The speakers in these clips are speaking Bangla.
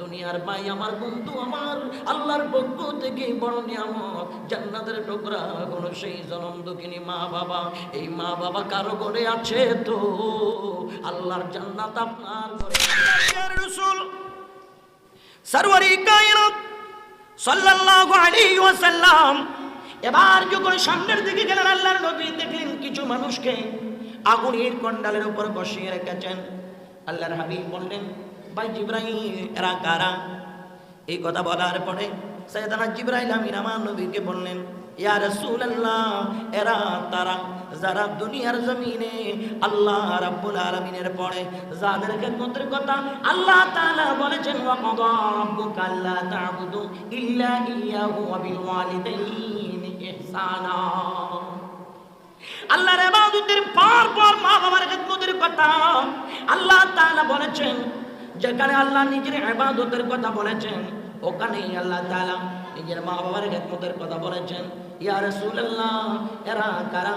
দুনিয়ার ভাই আমার বন্ধু আমার, আল্লাহর পক্ষ থেকে বড় নিয়ামত, জান্নাতের টুকরা হলো সেই জনম দুঃখিনী মা বাবা, এই মা বাবা কারও করে আছে তো? আল্লাহর জান্নাত আপনার ঘরে রসুল, সরওয়ারি কায়নাত সাল্লাল্লাহু আলাইহি ওয়াসাল্লাম, এবার যখন সামনের দিকে গেলেন, আল্লাহর নবী দেখলেন কিছু মানুষকে আগুনের কন্ডালের উপর বসিয়ে রেখেছেন। আল্লাহর হাবিব বললেন ভাই জিব্রাহিম এরা কারা? এই কথা বলার পরে সৈয়দানা জিব্রাইল আমিন আমার নবীকে বললেন, ইয়া রাসূলুল্লাহ, এরা তারা যারা দুনিয়ার জমিনে আল্লাহ রাব্বুল আলামিনের পরে যাদের খেদমতের কথা আল্লাহ তাআলা বলেছেন ওয়া কাদা রাব্বুকা আল্লা তা'বুদু ইল্লা ইয়্যাহু ওয়া বিল ওয়ালিদাইনি ইহসানা। আল্লাহর ইবাদতের পর পর মা বাবার খেদমতের কথা আল্লাহ তাআলা বলেছেন যেখানে আল্লাহ নিজের এবাদতের কথা বলেছেন ওখানে আল্লাহ নিজের মা বাবার কথা বলেছেন। ইয়া সুল্লাহ এরা কারা?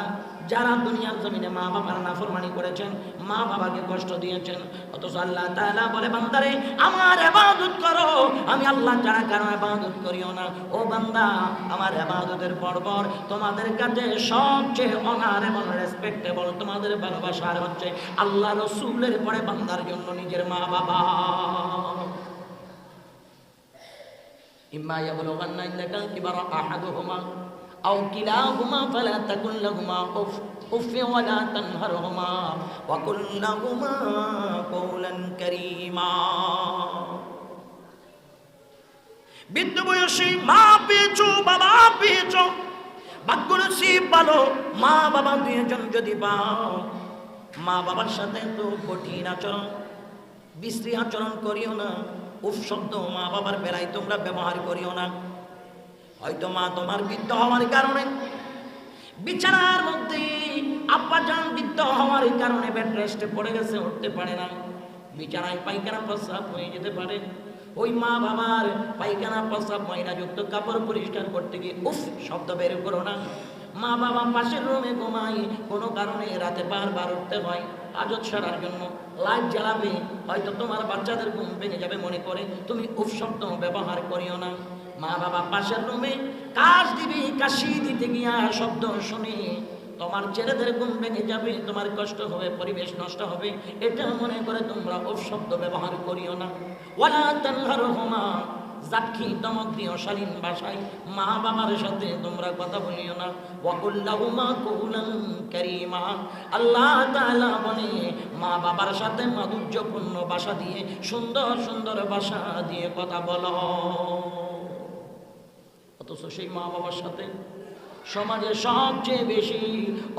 যারা দুনিয়ার জমিনে মা বাবার নাফরমানি করেছেন, মা বাবাকে কষ্ট দিয়েছেন, অথচ আল্লাহ বলে, বান্দারে, আমার ইবাদত করো। আমি আল্লাহ ছাড়া কারও ইবাদত করিও না। ও বান্দা, আমার ইবাদতের পরপর তোমাদের কাছে সবচেয়ে অনারেবল রেসপেক্টেবল তোমাদের ভালোবাসার হচ্ছে আল্লাহ রসুলের পরে বান্দার জন্য নিজের মা বাবা। ইম্মা ইয়াবলুগান্না ইন্দাকা কিবারা আহাদুহুমা। কিলাহুমা ফালা তাকুন লাহুমা উফ উফ ওয়ালা তানহারহুমা, ওয়া কুল লাহুমা কওলান কারীমা। বৃদ্ধ বয়সী মা পেয়েছ বাবা পেয়েছ ভাগ্য নসিব ভালো, মা বাবা দুজন যদি পাও, মা বাবার সাথে তো কঠিন আচরণ, বিশ্রী আচরণ করিও না, উফ শব্দ মা বাবার বেলায় তোমরা ব্যবহার করিও না। হয়তো মা তোমার বৃদ্ধ হওয়ার কারণে। বিছানার মধ্যে আব্বা বৃদ্ধ হওয়ার কারণে বেড রেস্টে পড়ে গেছে, উঠতে পারে না। বিছানায় পায়খানা প্রস্রাব হয়ে যেতে পারে। ওই মা বাবার পায়খানা প্রস্রাব ময়লাযুক্ত কাপড় পরিষ্কার করতে গিয়ে উফ, শব্দ বের করো না। মা বাবা পাশের রুমে ঘুমায়, কোনো কারণে রাতে বারবার উঠতে হয়। আজত সারার জন্য লাইট জ্বালাবে, হয়তো তোমার বাচ্চাদের ঘুম ভেঙে যাবে মনে করে। তুমি শব্দ ব্যবহার করিও না। মা বাবা পাশের রুমে কাশ দিবি, কাশি দিতে গিয়া শব্দ শুনে, তোমার ছেলেদের ঘুম ভেঙে যাবে, তোমার কষ্ট হবে, পরিবেশ নষ্ট হবে, এটা মনে করে তোমরা ও শব্দ ব্যবহার করিও না। ওয়ালা তানহার হোমা জাক্ষি শালীন ভাষায় মা বাবার সাথে তোমরা কথা বলিও না। ওয়াকুল্লাহুমা কৌলান কারীমা, আল্লাহ তাআলা বলে, মা বাবার সাথে মাধুর্যপূর্ণ ভাষা দিয়ে সুন্দর সুন্দর ভাষা দিয়ে কথা বলো। অথচ সেই মা বাবার সাথে সমাজে সবচেয়ে বেশি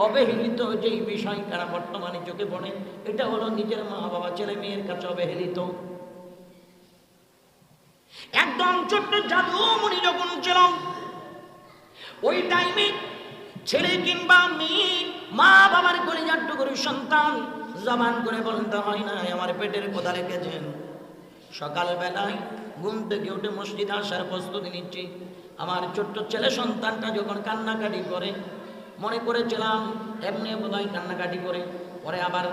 অবহেলিত যেই বিষয় তারা বর্তমানে চোখে পড়ে, এটা হলো নিজের মা বাবা, ছেলে মেয়ের কাছে অবহেলিত। একদম ছোট্ট জাদুমণি যখন ছিল ওই টাইমে ছেলে কিংবা মেয়ে মা বাবার করে কলিজার টুকুর সন্তান জবান করে বলতে হয় না আমার পেটের কোথা রেখেছেন সকালবেলায় ঘুম থেকে উঠে মসজিদে আসার প্রস্তুতি নিচ্ছি। আমার ছোট্ট ছেলে সন্তানটা যখন কান্নাকাটি করে, মনে করেছিলাম এমনি বোধহয় কান্নাকাটি করে, পরে আবার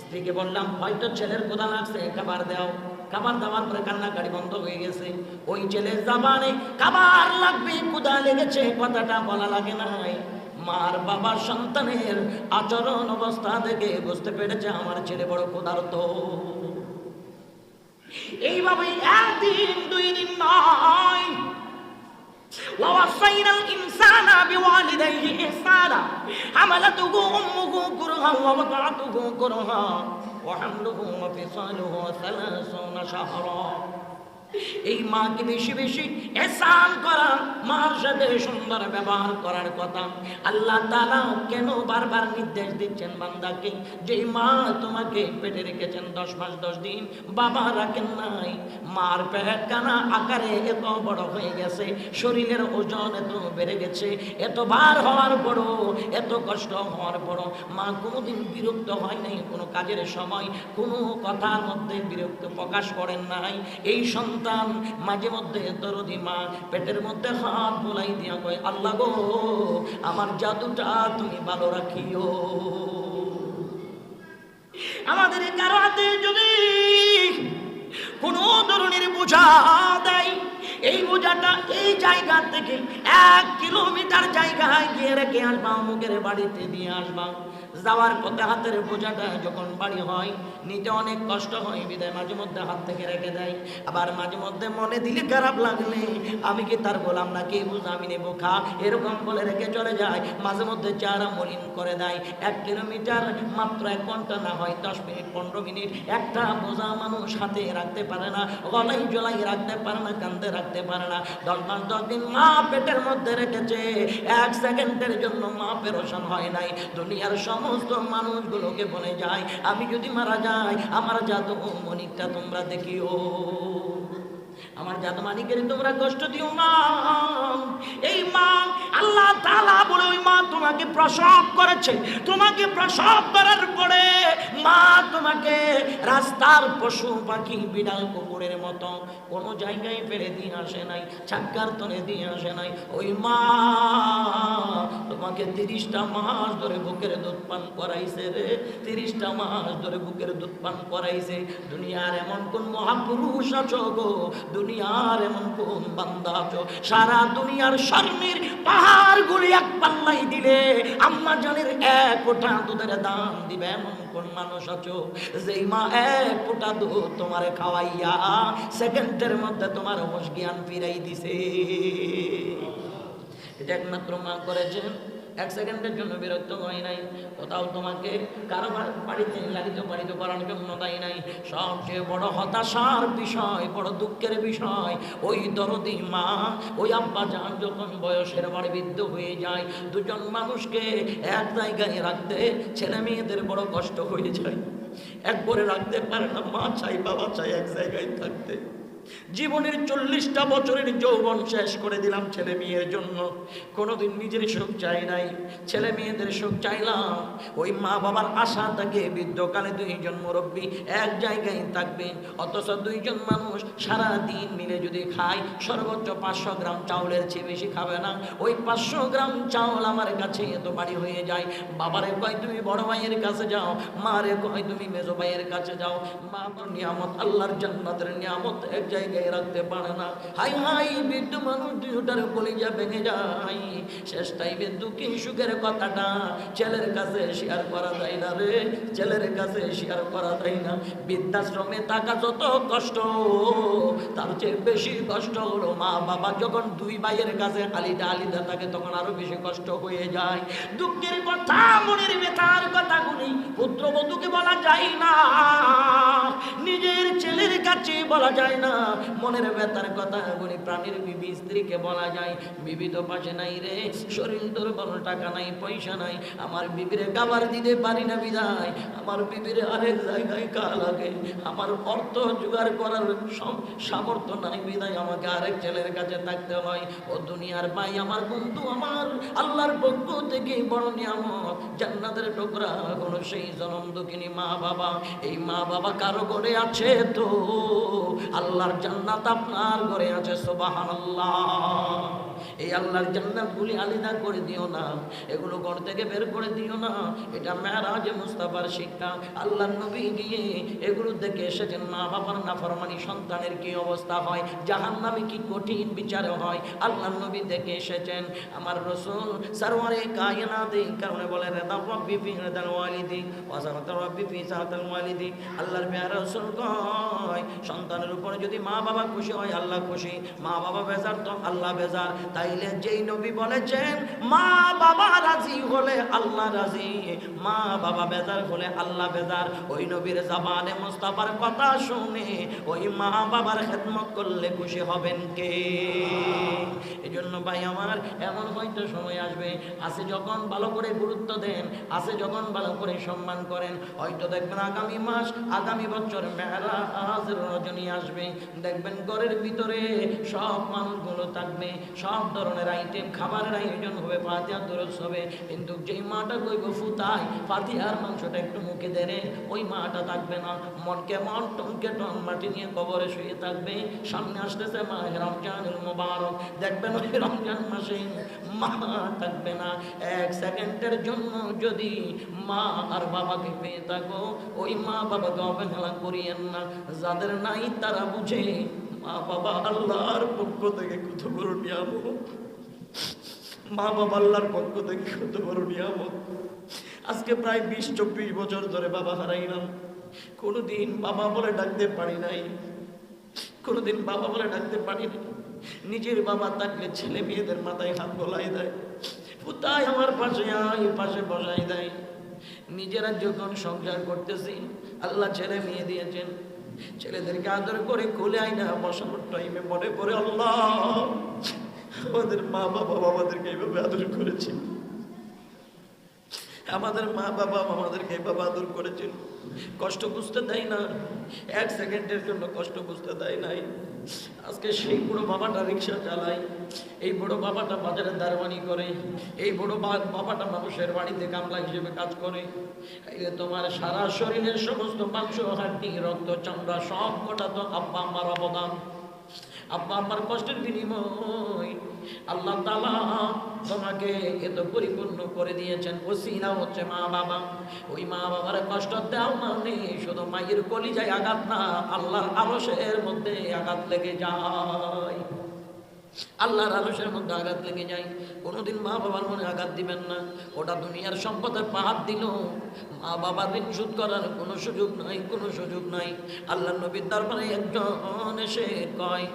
স্ত্রীকে বললাম, হয়তো ছেলের কোথা লাগছে, খাবার দাও। খাবার দেওয়ার পরে কান্নাকাটি বন্ধ হয়ে গেছে। ওই ছেলের জাবানে খাবার লাগবে কোথা লেগেছে, কথাটা বলা লাগে নাই। মার বাবার সন্তানের আচরণ অবস্থা দেখে বুঝতে পেরেছে আমার ছেলে বড় ক্ষুধার্ত। এইভাবে একদিন, দুই দিন নয় ووصينا الإنسان بوالديه إحسانا. حملته أمه كرها ووضعته كرها وحمله وفصاله ثلاثون شهرا. এই মাকে বেশি বেশি এসান করা মার সাথে সুন্দর ব্যবহার করার কথা। আল্লাহ তাআলা কেন বারবার নির্দেশ দিচ্ছেন বান্দাকে যে, মা, তোমাকে পেটে রেখেছেন দশ মাস, দশ দিন, বাবা রাখেন নাই। মার পেট কানা আকারে এত বড় হয়ে গেছে, শরীরের ওজন এত বেড়ে গেছে, এত ভার হওয়ার পরও, এত কষ্ট হওয়ার পরও। মা কোনোদিন বিরক্ত হয় নাই কোনো কাজের সময়, কোনো কথার মধ্যে বিরক্ত প্রকাশ করেন নাই। এই সন্তান মাঝে মধ্যে দরদি মা পেটের মধ্যে হাত বোলাই দিয়া কয়, আল্লাহ গো, আমার জাদুটা তুমি ভালো রাখিও। আমাদের কারও হাতে যদি কোন ধরনের বোঝা বোঝা দেয়, এই বোঝাটা এই জায়গা থেকে এক কিলোমিটার জায়গায় গিয়ে রেখে আসবা, অমুকের বাড়িতে দিয়ে আসবা। যাওয়ার পথে হাতের বোঝাটা যখন বাড়ি হয়, নিতে অনেক কষ্ট হয়, বিদায় মাঝে মধ্যে হাত থেকে রেখে দেয়। আবার মাঝে মধ্যে মনে দিলে খারাপ লাগলে, আমি কি তার বললাম না কে বুঝ আমি নেব খা? এরকম বলে রেখে চলে যায়, মাঝে মধ্যে চারা মলিন করে দেয়। এক কিলোমিটার মাত্র এক ঘণ্টা না হয়, দশ মিনিট, পনেরো মিনিট, একটা বোঝা মানুষ হাতে রাখতে পারে না, গলাই জলাই রাখতে পারে না, কান্দে রাখতে পারে না। দশ মাস, দশ দিন মা পেটের মধ্যে রেখেছে, এক সেকেন্ডের জন্য মা পেরোশন হয় নাই। দুনিয়ার সমস্ত মানুষগুলোকে বলে যায় আমি যদি মারা যাই, আমার জাদু মনিকটা তোমরা দেখিও। আমার জাদু মানিকের তোমরা কষ্ট দিও না। এই মা আল্লাহ তাআলা বলে ওই মা তোমাকে প্রসব করেছে। তোমাকে প্রসব করার পরে মা তোমাকে রাস্তার পশু পাখি বিড়াল কুকুরের মতো কোনো জায়গায় ফেলে দিয়ে আসে নাই, ছাক্কার তলে দিয়ে আসে নাই। ওই মা তোমাকে তিরিশটা মাস ধরে বুকের দুধ পান করাইছে রে। তিরিশটা মাস ধরে বুকের দুধ পান করাইছে। দুনিয়ার এমন কোন মহাপুরুষ আছো গো? দুনিয়ার এমন কোন বান্দা আছো? সারা দুনিয়ার স্বর্ণের পাহাড় গুলি এক পাল্লাই দিলে আম্মা জানের এক ফোঁটা দুধের দাম দিবে এমন কোন মানুষ আছো? যেই মা এক ফোঁটা দুধ তোমার খাওয়াইয়া সেকেন্ডের মধ্যে তোমার হোশ জ্ঞান ফিরাই দিছে। এটা একমাত্র মা করেছেন। এক সেকেন্ডের জন্য বিরক্ত হয় নাই। কোথাও তোমাকে কারও বাড়িতে লালিত পালিত করার জন্য নাই। সবচেয়ে বড় হতাশার বিষয়, বড় দুঃখের বিষয়, ওই দরদি মা, ওই আব্বা যান যখন বয়সের বাড়ি বৃদ্ধ হয়ে যায়, দুজন মানুষকে এক জায়গায় রাখতে ছেলে মেয়েদের বড় কষ্ট হয়ে যায়। একবারে রাখতে পারে না, মা চাই, বাবা চাই এক জায়গায় থাকতে। জীবনের চল্লিশটা বছরের যৌবন শেষ করে দিলাম ছেলে মেয়ের জন্য। কোনোদিন নিজের সুখ চাই নাই, ছেলে মেয়েদের সুখ চাইলাম। ওই মা বাবার আশা থাকে বৃদ্ধকালে দুইজন মুরব্বী এক জায়গায় থাকবে, অথচ দুইজন মানুষ সারা দিন মিলে যদি খায়, সর্বোচ্চ পাঁচশো গ্রাম চাউলের চেয়ে বেশি খাবে না। ওই পাঁচশো গ্রাম চাউল আমার কাছে এত বাড়ি হয়ে যায়। বাবারে কয়, তুমি বড় ভাইয়ের কাছে যাও, মারে কয়, তুমি মেজো ভাইয়ের কাছে যাও। মা নিয়ামত, আল্লাহর জান্নাতের নিয়ামত, এক জায়গায় রাখতে পারে না। হাই হাই, বৃদ্ধ মানুষ দুটার কলিজা ভেঙে যায়। শেষ টাইমে দুঃখী সুখের কথাটা ছেলের কাছে শেয়ার করা যায় না রে। ছেলের কাছে শেয়ার করা যায় না। বৃদ্ধাশ্রমে থাকা যত কষ্ট, তার চেয়ে বেশি কষ্ট হলো মা বাবা যখন দুই ভাইয়ের কাছে আলিদা আলিদা থাকে, তখন আরও বেশি কষ্ট হয়ে যায়। দুঃখের কথা, মনের বেতার কথাগুলি পুত্রবধূকে বলা যায় না। নিজের ছেলের কাছে বলা যায় না। মনের ব্যথার কথাগুলি প্রাণীর বিবি স্ত্রীকে বলা যায়। বিবি তো পাশে নাই রে, শরীর দুর্বল, টাকা নাই, পয়সা নাই। আমার বিবিরে খাবার দিতে পারি না বিদায়। আমার বিবিরে আরেক জায়গায় কা লাগে? আমার অর্থ জোগাড় করার সামর্থ্য নাই বিদায়। আমাকে আরেক ছেলের কাছে থাকতে হয়। ও দুনিয়ার ভাই আমার বন্ধু, আমার আল্লাহর পক্ষ থেকে বড় নিয়ামত। জান্নাতের টুকরা কোন সেই জনম দুঃখিনী মা বাবা এই মা বাবা কারও করে আছে তো? আল্লাহর জান্নাত আপনার ঘরে আছে সুবহানাল্লাহ। এই আল্লাহর জান্নাতগুলি আলাদা করে দিও না। এগুলো ঘর থেকে বের করে দিও না। এটা মেরাজ মুস্তাফার শিক্ষা। আল্লাহর নবী গিয়ে এগুলো দেখে এসেছেন, মা বাবার না নাফরমানি সন্তানের কি অবস্থা হয় জাহান নামে কি কঠিন বিচার হয়। আল্লাহর নবী দেখে এসেছেন, আমার রসুল সারওয়ারে কায়নাত এই কারণে বলে, রেদা রব্বি ফি রেদাল ওয়ালিদি ওয়াসারাত রব্বি ফি ওয়ালিদি। আল্লাহর পেয়ারা রসুল কয়, সন্তানের উপরে যদি মা বাবা খুশি হয়, আল্লাহ খুশি। মা বাবা বেজার তো আল্লাহ বেজার। তাইলে যেই নবী বলেছেন, মা বাবা রাজি হলে আল্লাহ রাজি, মা বাবা বেজার হলে আল্লাহ বেজার। ওই নবীর জাবানে মুস্তাফার কথা শুনে ওই মা বাবার খেদমত করলে খুশি হবেন কে? এই জন্য ভাই আমার এমন হয়তো সময় আসবে আছে যখন ভালো করে গুরুত্ব দেন আছে যখন ভালো করে সম্মান করেন, হয়তো দেখবেন আগামী মাস, আগামী বছর মেহরাজ রজনী আসবে। দেখবেন ঘরের ভিতরে সব মানুষগুলো থাকবে, সব ধরনের আইটেম খাবারের আয়োজন হবে ফাতিহার দরস হবে। কিন্তু যেই মাটা কইব ফুতায় ফাতিহার মাংসটা একটু মুখে দেনে ওই মাটা থাকবে না। মন কেমন টনকে টন, মাটি নিয়ে কবরে শুয়ে থাকবে। সামনে আসতেছে মা রমজানুল মোবারক। দেখবেন ওই রমজান মাসে মা থাকবে না। এক সেকেন্ডের জন্য যদি মা আর বাবাকে পেয়ে থাকো, ওই মা বাবাকে অবহেলা করিয়েন না। যাদের নাই তারা বুঝে মা বাবা আল্লাহর পক্ষ থেকে কত বড় নিয়ামত। মা বাবা আল্লাহর পক্ষ থেকে কত বড় নিয়ামত। আজকে প্রায় বিশ, চব্বিশ বছর ধরে বাবা হারাইলাম কোনোদিন বাবা বলে ডাকতে পারি নাই। কোনোদিন বাবা বলে ডাকতে পারি নাই। নিজের বাবা থাকলে ছেলে মেয়েদের মাথায় হাত বলাই দেয়। কোথায় আমার পাশে? আয় পাশে বসাই দেয়। নিজেরা যখন সংসার করতেছি, আল্লাহ ছেলে মেয়ে দিয়েছেন। ছেলেদেরকে আদর করে কোলে আইনা বসানোর টাইমে মনে পড়ে আল্লাহ। আমাদের মা বাবা আমাদেরকে এইভাবে আদর করেছে আমাদের মা বাবা আমাদেরকে এভাবে আদর করেছিল। কষ্ট বুঝতে দেয় না। এক সেকেন্ডের জন্য কষ্ট বুঝতে দেয় নাই। আজকে সেই বুড়ো বাবাটা রিক্সা চালায়, এই বুড়ো বাবাটা বাজারে দারবানি করে, এই বুড়ো বাবাটা মানুষের বাড়িতে কামলা হিসেবে কাজ করে। তোমার সারা শরীরের সমস্ত মাংস হাড্ডি রক্ত, চামড়া সব কটা তো আব্বা আমার অবদান। আব্বা আমার কষ্টের বিনিময় আল্লাহ তালা তোমাকে এত পরিপূর্ণ করে দিয়েছেন। ওসিলা হচ্ছে মা বাবা। ওই মা বাবার কষ্ট দেওয়া মানে শুধু মায়ের কলিজায় আঘাত না, আল্লাহর আলসের মধ্যে আঘাত লেগে যায়। আল্লাহর আলসের মধ্যে আঘাত লেগে যায়। কোনোদিন মা বাবার মনে আঘাত দিবেন না। ওটা দুনিয়ার সম্পদের পাহাড় দিল। মা বাবার ঋণ শোধ করার কোনো সুযোগ নাই, কোনো সুযোগ নাই। আল্লাহ নবীর দরবারে একজন এসে কয়,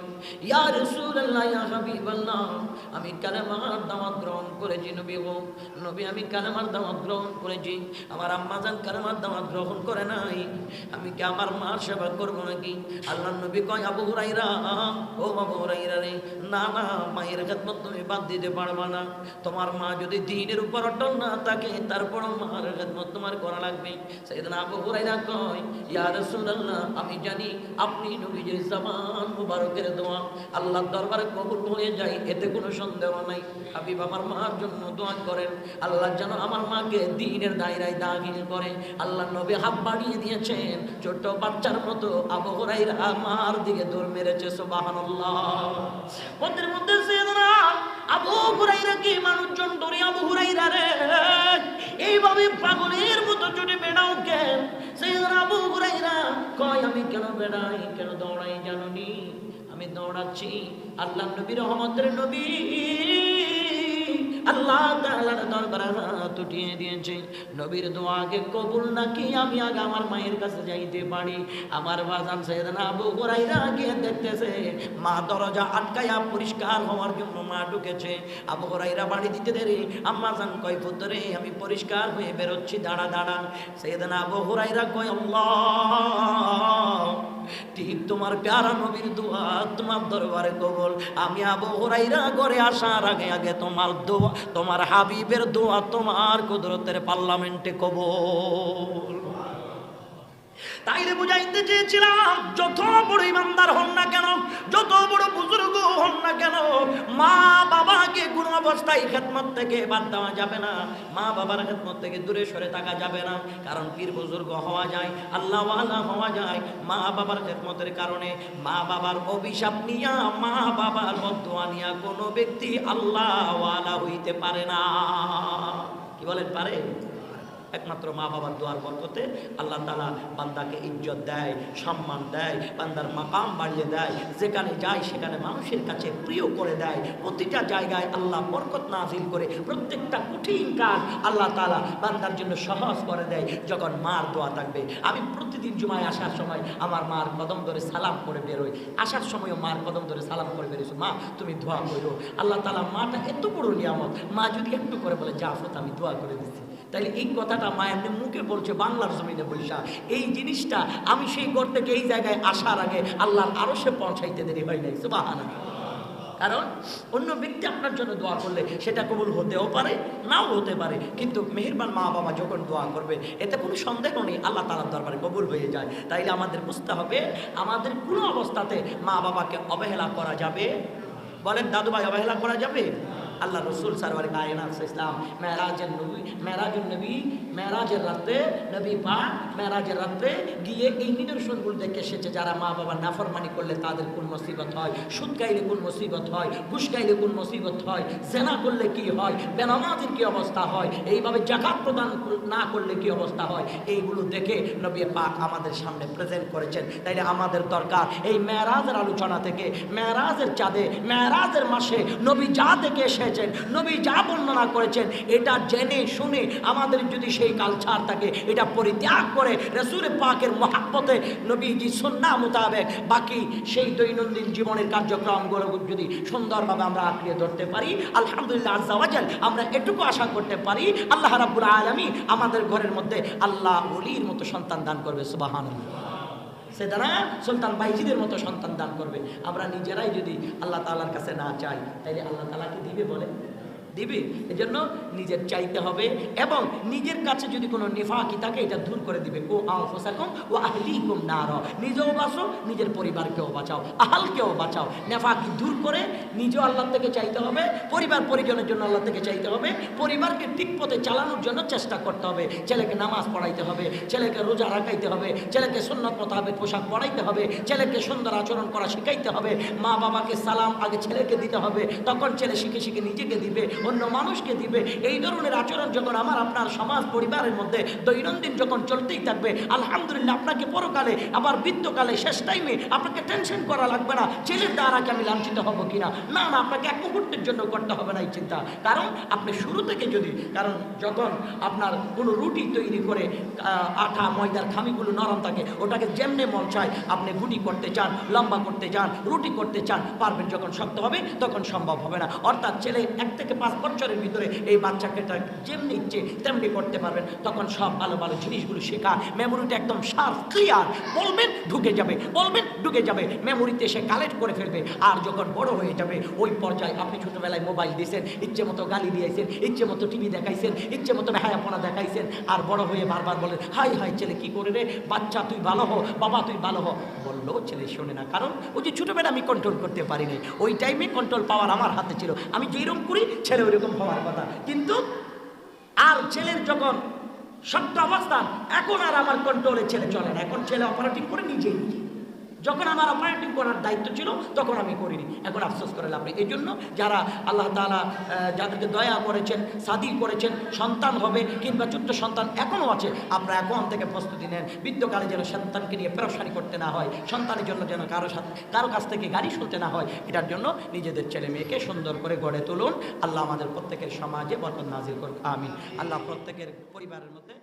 ইয়া রাসূলুল্লাহ, ইয়া হাবিবাল্লাহ, আমি কালেমার দাওয়াত গ্রহণ করেছি নবী গো। নবী, আমি কালেমার দাওয়াত গ্রহণ করেছি। আমার আম্মা জান কালেমার দাওয়াত গ্রহণ করে নাই। আমি কি আমার মার সেবা করব নাকি? আল্লাহ নবী কয়, আবু হুরাইরা ও আবু হুরাইরা রে, না না মায়ের খেদমত তুমি বাদ দিতে পারবা না। তোমার মা যদি দিনের উপর অটল না থাকে মার তোমার করা লাগবে। সেদিন আমি জানি আপনি নবীজির জামান মুবারকের দোয়া। আল্লাহর দরবারে কবুল হয়ে যায় এতে কোনো সন্দেহ নাই। হাবিব আমার মার জন্য দোয়া করেন। আল্লাহ যেন আমার মাকে দিনের দায়রায় দাখিল করে। আল্লাহ নবী হাত বাড়িয়ে দিয়েছেন। ছোট্ট বাচ্চার মতো আবু হুরাইরা আমার দিকে দৌড় মেরেছে, সুবহানাল্লাহ। ওদের মধ্যে না আবু হুরাইরা মানুষজন ধরে আবু হুরাইরা রে? এইভাবে পাগলের মতো ছুটে বেড়াও কেন? সেদনা আবু হুরাইরা কয়, আমি কেন বেড়াই? কেন দৌড়াই জানুনি? আমি দৌড়াচ্ছি আল্লাহ নবী রহমতের নবী। দিয়েছে নবীর দোয়া আগে কবুল আমি আগে আমার মায়ের কাছে যাইতে আমার দেখতেছে, মা পরিষ্কার হওয়ার জন্য মা ঢুকেছে। দিতে আম্মা কয় আমি পরিষ্কার হয়ে বেরোচ্ছি, দাঁড়া দাঁড়া। সাইয়েদনা আবু হুরাইরা কয়, আল্লাহ ঠিক তোমার প্যারা নবীর দোয়া, তোমার দরবারে কবল। আমি আবু করে আসার আগে আগে তোমার দোয়া, তোমার হাবিবের দোয়া, তোমার কুদরতের পার্লামেন্টে কবল। তাইলে বুঝাইতে চেয়েছিলাম, যত বড় ইমানদার হন না কেন, যত বড় বুজুর্গ হন না কেন মা কোন অবস্থায় খেদমত থেকে বাদ দেওয়া যাবে না। মা বাবার খেদমত থেকে দূরে সরে থাকা যাবে না। কারণ পীর বুজুর্গ হওয়া যায় আল্লাহ হওয়া যায় মা বাবার খেদমতের কারণে। মা বাবার অভিশাপ নিয়া, মা বাবার বদুয়া নিয়া কোনো ব্যক্তি আল্লাহওয়ালা হইতে পারে না। কি বলেন, পারে? একমাত্র মা বাবার দোয়ার বরকতে আল্লাহ তালা বান্দাকে ইজ্জত দেয়, সম্মান দেয়, বান্দার মাকাম বাড়িয়ে দেয়, যেখানে যায় সেখানে মানুষের কাছে প্রিয় করে দেয়। প্রতিটা জায়গায় আল্লাহ বরকত নাজিল করে প্রত্যেকটা কঠিন কাজ আল্লাহ তালা বান্দার জন্য সহজ করে দেয় যখন মার দোয়া থাকবে। আমি প্রতিদিন জুমায় আসার সময় আমার মার কদম ধরে সালাম করে বেরোই। আসার সময়ও মার কদম ধরে সালাম করে বেরোইছো, মা, তুমি দোয়া করো আল্লাহ তালা মাটা এত বড় নিয়ামত, মা যদি একটু করে বলে জাফত আমি দোয়া করে দিচ্ছি তাহলে এই কথাটা মা এমনি মুখে বলছে, বাংলার জমিনে বৈশা। এই জিনিসটা আমি সেই ঘর থেকে এই জায়গায় আসার আগে আল্লাহর আরও সে পৌঁছাইতে দেরি হয় নাই সুবাহানা কারণ অন্য ব্যক্তি আপনার জন্য দোয়া করলে সেটা কবুল হতেও পারে, নাও হতে পারে। কিন্তু মেহেরবান মা বাবা যখন দোয়া করবে, এতে কোনো সন্দেহ নেই, আল্লাহ তালার দরবারে কবুল হয়ে যায়। তাইলে আমাদের বুঝতে হবে, আমাদের কোনো অবস্থাতে মা বাবাকে অবহেলা করা যাবে? বলেন দাদু ভাই অবহেলা করা যাবে? আল্লাহ রসুল সারওয়ার কায়নাত ইসলাম। মেরাজের নবী মেরাজের নবী, মেরাজের রাতে নবী পা মেরাজের রাতে গিয়ে এই নিদর্শনগুলো দেখে এসেছে যারা মা বাবা নাফরমানি করলে তাদের কোন মুসিবত হয়? সুদ গাইলে কোন মুসিবত হয়? ঘুষ গাইলে কোন মুসিবত হয়? জেনা করলে কি হয়? বেনামাজের কি অবস্থা হয়? এইভাবে জাকাত প্রদান না করলে কি অবস্থা হয়? এইগুলো দেখে নবী পাক আমাদের সামনে প্রেজেন্ট করেছেন। তাইলে আমাদের দরকার এই মেরাজের আলোচনা থেকে, মেরাজের চাঁদে, মেরাজের মাসে নবী যা দেখে এসেছেন নবী যা বর্ণনা করেছেন, এটা জেনে শুনে আমাদের যদি সেই কালচার থাকে, এটা পরিত্যাগ করে রসুল পাকের মহাব্বতে নবীজি সন্না মোতাবেক বাকি সেই দৈনন্দিন জীবনের কার্যক্রমগুলো যদি সুন্দরভাবে আমরা আঁকড়িয়ে ধরতে পারি, আলহামদুলিল্লাহ আজাল আমরা এটুকু আশা করতে পারি, আল্লাহ রাব্বুল আলমী আমাদের ঘরের মধ্যে আল্লাহ অলির মতো সন্তান দান করবে সুবাহান সে তারা সুলতান বাইজিদের মতো সন্তান দান করবে। আমরা নিজেরাই যদি আল্লাহ তালার কাছে না চাই, তাইলে আল্লাহ তালাকে দিবে বলে? দিবে, এজন্য নিজের চাইতে হবে এবং নিজের কাছে যদি কোনো নেফাকি থাকে, এটা দূর করে দিবে। ও আফসাকুম ও আহলিকুম নার। নিজেও বাঁচো, নিজের পরিবারকেও বাঁচাও, আহালকেও বাঁচাও। নেফাকি দূর করে নিজেও আল্লাহ থেকে চাইতে হবে, পরিবার পরিজনের জন্য আল্লাহ থেকে চাইতে হবে, পরিবারকে ঠিক পথে চালানোর জন্য চেষ্টা করতে হবে। ছেলেকে নামাজ পড়াইতে হবে, ছেলেকে রোজা রাখাইতে হবে, ছেলেকে সুন্নত মোতাবেক পোশাক পড়াইতে হবে, ছেলেকে সুন্দর আচরণ করা শিখাইতে হবে মা বাবাকে সালাম আগে ছেলেকে দিতে হবে, তখন ছেলে শিখে শিখে নিজেকে দিবে। অন্য মানুষকে দিবে। এই ধরনের আচরণ যখন আমার, আপনার সমাজ, পরিবারের মধ্যে দৈনন্দিন যখন চলতেই থাকবে, আলহামদুলিল্লাহ আপনাকে পরকালে, আবার বৃদ্ধকালে, শেষ টাইমে আপনাকে টেনশন করা লাগবে না, ছেলের দ্বারা কি আমি লাঞ্ছিত হব কিনা? না না, আপনাকে এক মুহূর্তের জন্য করতে হবে না এই চিন্তা। কারণ আপনি শুরু থেকে যদি, কারণ যখন আপনার কোনো রুটি তৈরি করে আঠা, ময়দার খামিগুলো নরম থাকে, ওটাকে যেমনে মন চায়, আপনি গুটি করতে চান, লম্বা করতে চান, রুটি করতে চান, পারবেন যখন শক্ত হবে, তখন সম্ভব হবে না। অর্থাৎ ছেলে এক থেকে পাঁচ বছরের ভিতরে এই বাচ্চাকে যেমনি ইচ্ছে তেমনি করতে পারবেন, তখন সব ভালো ভালো জিনিসগুলো শেখা মেমোরিটা একদম শার্প ক্লিয়ার বলবেন ঢুকে যাবে। বলবেন, ঢুকে যাবে। মেমোরিতে সে কালেক্ট করে ফেলবে। আর যখন বড় হয়ে যাবে, ওই পর্যায়ে আপনি ছোটবেলায় মোবাইল দিয়েছেন, ইচ্ছে মতো গালি দিয়েছেন, ইচ্ছে মতো টিভি দেখাইছেন, ইচ্ছে মতো হায়াপনা দেখাইছেন, আর বড় হয়ে বারবার বলেন, হাই হাই, ছেলে, কি করে রে? বাচ্চা, তুই ভালো হ, বাবা, তুই ভালো হ। বলল, ছেলে, শোনে না, কারণ ওই যে ছোটবেলা আমি কন্ট্রোল করতে পারিনি। ওই টাইমে কন্ট্রোল পাওয়ার আমার হাতে ছিল। আমি যেরকম করি, ছেলে ওইরকম হওয়ার কথা। কিন্তু আর ছেলের যখন শক্ত অবস্থান। এখন আর আমার কন্ট্রোলে ছেলে চলে না। এখন ছেলে অপারেটিং করে নিজেই। নিজে যখন আমার অপারেটিং করার দায়িত্ব ছিল, তখন আমি করিনি। এখন আফসোস করে লাভ নেই। এই জন্য যারা আল্লাহ তালা যাদেরকে দয়া করেছেন সাদি করেছেন, সন্তান হবে কিংবা ছোট্ট সন্তান এখনও আছে, আপনারা এখন থেকে প্রস্তুতি নেন। বৃদ্ধকালে যেন সন্তানকে নিয়ে পেরোসানি করতে না হয়, সন্তানের জন্য যেন কারও সাথে, কারও কাছ থেকে গাড়ি শুনতে না হয়, এটার জন্য নিজেদের ছেলে মেয়েকে সুন্দর করে গড়ে তুলুন। আল্লাহ আমাদের প্রত্যেকের সমাজে বরকত নাজির করুন আমিন। আল্লাহ প্রত্যেকের পরিবারের মধ্যে